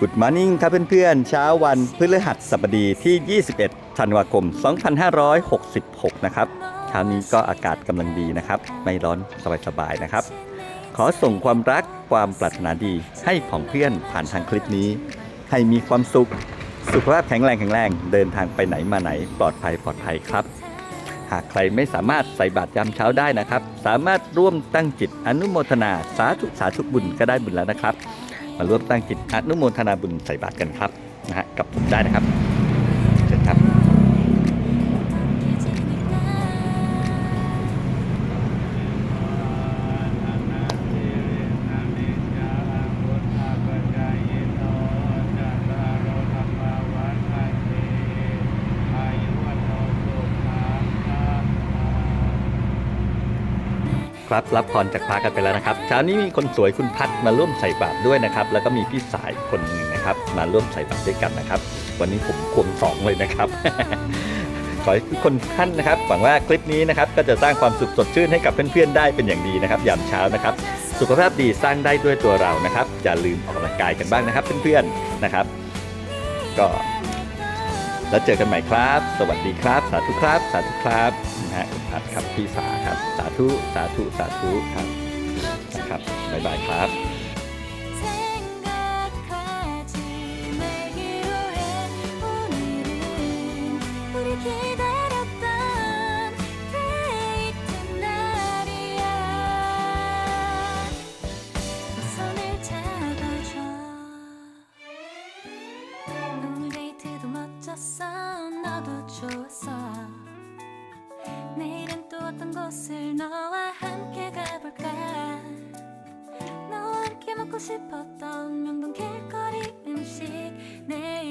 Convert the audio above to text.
Good Morning ครับเพื่อนๆเช้าวันพฤหัสบดีที่ 21 ธันวาคม 2566 นะครับเช้านี้ก็อากาศกำลังดีนะครับ ไม่ร้อนสบายๆนะครับ ขอส่งความรักความปรารถนาดีให้ของเพื่อนผ่านทางคลิปนี้ ให้มีความสุข สุขภาพแข็งแรงแข็งแรงเดินทางไปไหนมาไหนปลอดภัยปลอดภัยครับ หากใครไม่สามารถใส่บาตรยามเช้าได้นะครับ สามารถร่วมตั้งจิตอนุโมทนาสาธุสาธุบุญก็ได้บุญแล้วนะครับ มาร่วมตั้งจิตอนุโมทนาบุญใส่บาตรกันครับนะฮะกับผมได้นะครับ ครับรับพรจากพระกันไปแล้วนะครับเช้านี้มีคนสวยคุณพัดมาร่วมใส่บาตรด้วยนะครับ แล้วก็มีพี่สายคนหนึ่งนะครับ มาร่วมใส่บาตรด้วยกันนะครับ วันนี้ผมควงสองเลยนะครับ ขอให้ทุกคนท่านนะครับหวังว่าคลิปนี้นะครับก็จะสร้างความสุขสดชื่นให้กับเพื่อนๆได้เป็นอย่างดีนะครับ ยามเช้านะครับ สุขภาพดีสร้างได้ด้วยตัวเรานะครับอย่าลืมออกกำลังกายกันบ้างนะครับเพื่อนๆนะครับ ก็ แล้วเจอกันใหม่ครับ สวัสดีครับ สาธุครับ สาธุครับนะฮะคุณพัดครับพี่สาครับ สาธุ สาธุ สาธุครับนะครับบ๊ายบายครับ 너도 좋았어. 내일은 또 어떤 곳을 너와 함께 가볼까? 너와 함께 먹고 싶었던 명동 길거리 음식. 내